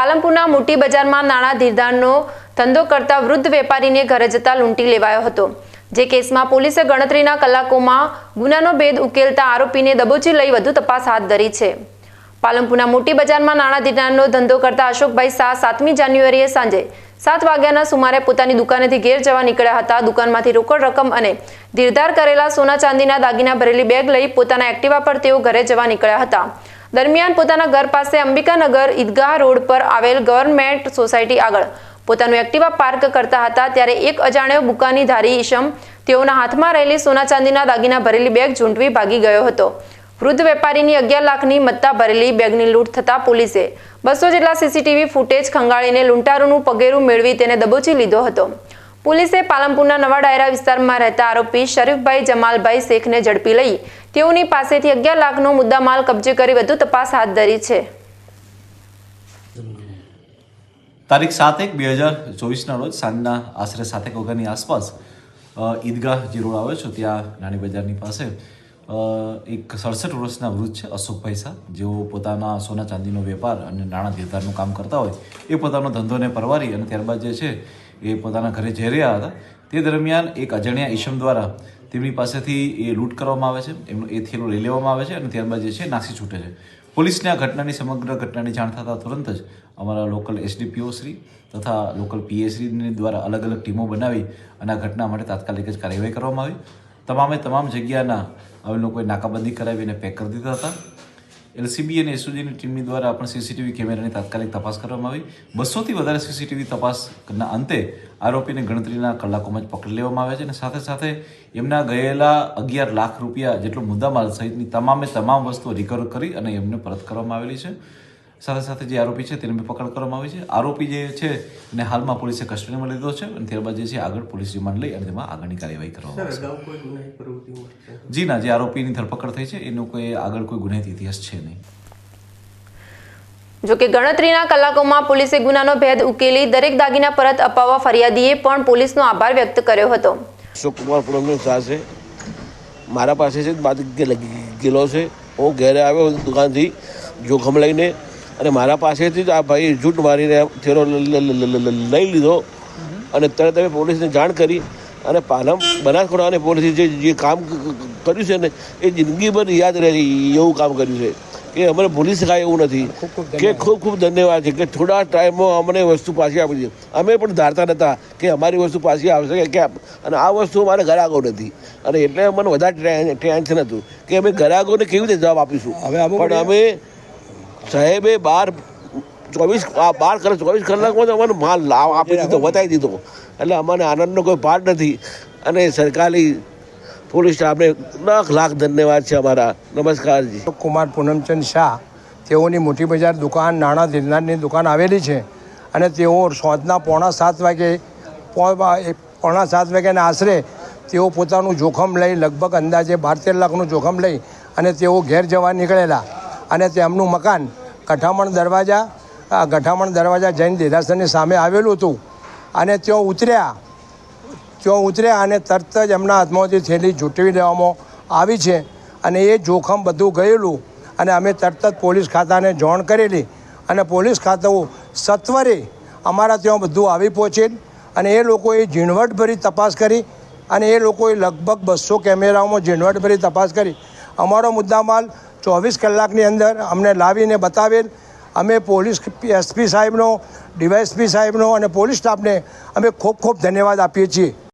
પાલનપુરના મોટી બજારમાં નાણાં ધીરધારનો ધંધો કરતા વૃદ્ધ વેપારીને ઘરે જતા લૂંટી લેવાયો હતો. જે કેસમાં પોલીસે ગણતરીના કલાકોમાં ગુનાનો ભેદ ઉકેલતા આરોપીને દબોચી લઈ વધુ તપાસ હાથ ધરી છે. પાલનપુરના મોટી બજારમાં નાણાં ધીરધારનો ધંધો કરતા અશોકભાઈ શાહ સાતમી જાન્યુઆરીએ સાંજે સાત વાગ્યાના સુમારે પોતાની દુકાનેથી ઘેર જવા નીકળ્યા હતા. દુકાનમાંથી રોકડ રકમ અને ધીરધાર કરેલા સોના ચાંદીના દાગીના ભરેલી બેગ લઈ પોતાના એક્ટિવા પર તેઓ ઘરે જવા નીકળ્યા હતા. દરમિયાન પોતાના ઘર પાસે અંબિકાનગર ઈદગાહ રોડ પર આવેલ ગવર્મેન્ટ સોસાયટી આગળ. પોતાનું એક્ટિવા પાર્ક કરતા હતા ત્યારે એક અજાણ્યો બુકાની ધારી ઈશમ તેઓના હાથમાં રહેલી સોના ચાંદીના દાગીના ભરેલી બેગ ઝૂંટવી ભાગી ગયો હતો. વૃદ્ધ વેપારીની અગિયાર લાખની મત્તા ભરેલી બેગની લૂંટ થતાં પોલીસે બસો જેટલા સીસીટીવી ફૂટેજ ખંગાળીને લૂંટારૂનું પગેરું મેળવી તેને દબોચી લીધો હતો. પોલીસે પાલમપુરના નવા ડાયરા વિસ્તારમાં રહેતા આરોપી શરીફભાઈ જમાલભાઈ શેખને ઝડપી લઈ તેઓની પાસેથી અગિયાર લાખનો મુદ્દામાલ કબજે કરી વધુ તપાસ હાથ ધરી છે. તારીખ સાત એક બે હજાર ચોવીસના રોજ સાંજના આશરે સાતેક વાગ્યાની આસપાસ ઈદગાહ જે રોડ આવ્યો છે, ત્યાં નાની બજારની પાસે એક સડસઠ વર્ષના વૃદ્ધ છે અશોકભાઈ શાહ જેઓ પોતાના સોના ચાંદીનો વેપાર અને નાણાં ધીરધારનું કામ કરતા હોય, એ પોતાનો ધંધોને પરવારી અને ત્યારબાદ જે છે, એ પોતાના ઘરે જઈ રહ્યા હતા. તે દરમિયાન એક અજાણ્યા ઈશમ દ્વારા તેમની પાસેથી એ લૂંટ કરવામાં આવે છે. એમનો એ થેલો લઈ લેવામાં આવે છે અને ત્યારબાદ જે છે, નાસી છૂટે છે. પોલીસને આ ઘટનાની સમગ્ર ઘટનાની જાણ થતાં તુરંત જ અમારા લોકલ એસડીપીઓ શ્રી તથા લોકલ પીએસસીની દ્વારા અલગ અલગ ટીમો બનાવી અને આ ઘટના માટે તાત્કાલિક જ કાર્યવાહી કરવામાં આવી. તમામે તમામ જગ્યાના હવે લોકોએ નાકાબંધી કરાવીને પેક કરી દીધા હતા. એલસીબી અને એસઓજીની ટીમની દ્વારા પણ સીસીટીવી કેમેરાની તાત્કાલિક તપાસ કરવામાં આવી. બસોથી વધારે સીસીટીવી તપાસના અંતે આરોપીને ગણતરીના કલાકોમાં જ પકડી લેવામાં આવે છે અને સાથે સાથે એમના ગયેલા અગિયાર લાખ રૂપિયા જેટલો મુદ્દામાલ સહિતની તમામે તમામ વસ્તુઓ રિકવર કરી અને એમને પરત કરવામાં આવેલી છે. સાથે સાથે જે આરોપી છે તેને બી પકડ કરવામાં આવી છે. આરોપી જે છે એને હાલમાં પોલીસે કસ્ટડીમાં લીધો છે અને ત્યારબાદ જે છે આગળ પોલીસ રિમાન્ડ લઈ અને તેમાં આગળની કાર્યવાહી કરવામાં આવશે. જી ના જે આરોપીની ધરપકડ થઈ છે એનો કોઈ આગળ કોઈ ગુનાહિત ઇતિહાસ છે નહીં. જોકે ગણતરીના કલાકોમાં પોલીસે ગુનાનો ભેદ ઉકેલી દરેક દાગીના પરત અપાવવા ફરિયાદીએ પણ પોલીસનો આભાર વ્યક્ત કર્યો હતો. અશોકકુમાર કુમાર પૂનમનો શાહ છે. મારા પાસે છે બાદ ગેલો છે. હું ઘરે આવ્યો દુકાનથી જોખમ લઈને અને મારા પાસેથી જ આ ભાઈ જૂઠ મારીને લ- લઈ લીધો. અને તરત અમે પોલીસને જાણ કરી. અને પાલમ બનાસકાંઠા અને પોલીસે જે જે કામ કર્યું છે ને એ જિંદગીભર યાદ રહે એવું કામ કર્યું છે. કે અમને ભૂલી શકાય એવું નથી. કે ખૂબ ખૂબ ધન્યવાદ છે કે થોડા ટાઈમમાં અમને વસ્તુ પાછી આપી છે અમે પણ ધારતા નહોતા કે અમારી વસ્તુ પાછી આવશે કે કેમ? અને આ વસ્તુ અમારે ગ્રાહકો નથી. અને એટલે અમને વધારે ટેન- ટેન્શન હતું કે અમે ગ્રાહકોને કેવી રીતે જવાબ આપીશું? હવે પણ અમે સાહેબે બાર, ચોવીસ બાર કલાક, ચોવીસ કલાકમાં તો અમને માલ લાવ આપી દીધો, બતાવી દીધો. એટલે અમને આનંદનો કોઈ પાર નથી. અને સરકારી પોલીસ સ્ટાફને લાખ લાખ ધન્યવાદ છે અમારા. નમસ્કારજી કુમાર પૂનમચંદ શાહ, તેઓની મોટી બજાર દુકાન, નાણાં ધીરનારની દુકાન આવેલી છે. અને તેઓ સાંજના પોણા સાત વાગે પોણા સાત વાગ્યાના આશરે તેઓ પોતાનું જોખમ લઈ લગભગ અંદાજે બાર તેર લાખનું જોખમ લઈ અને તેઓ ઘેર જવા નીકળેલા. અને તેમનું મકાન, ગઠામણ દરવાજા ગઠામણ દરવાજા જૈન દેરાસરની સામે આવેલું હતું. અને ત્યાં ઉતર્યા. ત્યાં ઉતર્યા અને તરત જ એમના હાથમાંથી થેલી ઝૂંટવી દેવામાં આવી છે અને એ જોખમ બધું ગયેલું. અને અમે તરત જ પોલીસ ખાતાને જોણ કરેલી. અને પોલીસ ખાતું સત્વરે અમારા ત્યાં બધું આવી પહોંચેલ. અને એ લોકોએ ઝીણવટભરી તપાસ કરી. અને એ લોકોએ લગભગ બસો કેમેરાઓમાં ઝીણવટભરી તપાસ કરી. અમારો મુદ્દામાલ ચોવીસ કલાકની અંદર અમને લાવીને બતાવેલ. અમે પોલીસ એસપી સાહેબનો, ડીવાયએસપી સાહેબનો અને પોલીસ સ્ટાફને અમે ખૂબ ખૂબ ધન્યવાદ આપીએ છીએ.